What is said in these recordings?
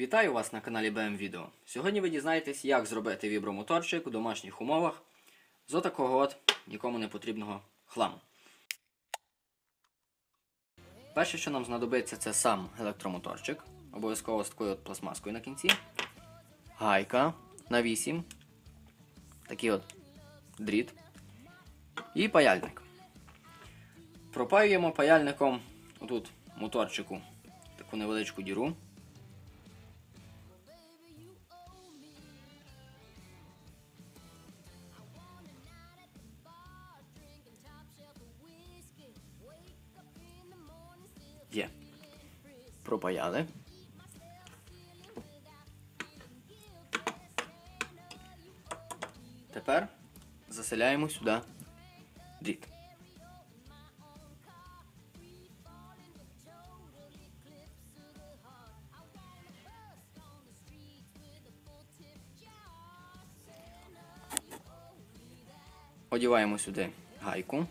Вітаю вас на каналі BM Video. Сьогодні ви дізнаєтесь, як зробити вібромоторчик у домашніх умовах з отакого от нікому не потрібного хламу. Перше, що нам знадобиться, це сам електромоторчик, обов'язково з такою от пластмаскою на кінці, гайка на 8, такий от дріт і паяльник. Пропаюємо паяльником отут моторчику таку невеличку діру. Є. Пропаяли. Тепер заселяємо сюди дріт. Одіваємо сюди гайку.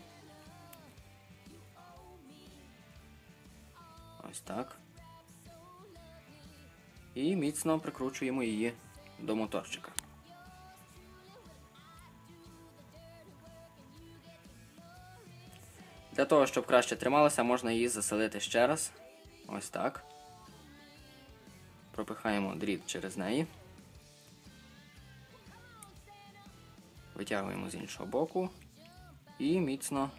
Ось так. І міцно прикручуємо її до моторчика. Для того, щоб краще трималася, можна її заселити ще раз. Ось так. Пропихаємо дріт через неї. Витягуємо з іншого боку і міцно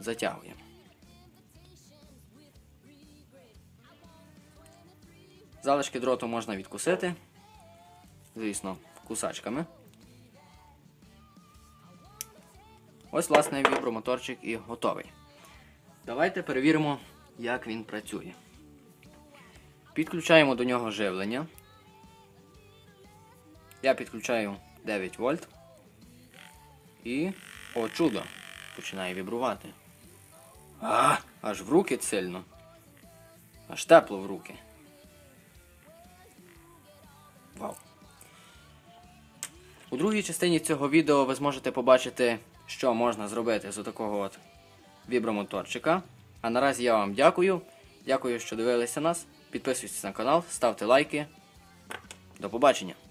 затягуємо. Залишки дроту можна відкусити, звісно, кусачками. Ось, власне, вібромоторчик і готовий. Давайте перевіримо, як він працює. Підключаємо до нього живлення. Я підключаю 9 вольт. І, о, чудо! Починає вібрувати. А, аж в руки сильно. Аж тепло в руки. У другій частині цього відео ви зможете побачити, що можна зробити з такого от вібромоторчика. А наразі я вам дякую. Дякую, що дивилися нас. Підписуйтесь на канал, ставте лайки. До побачення!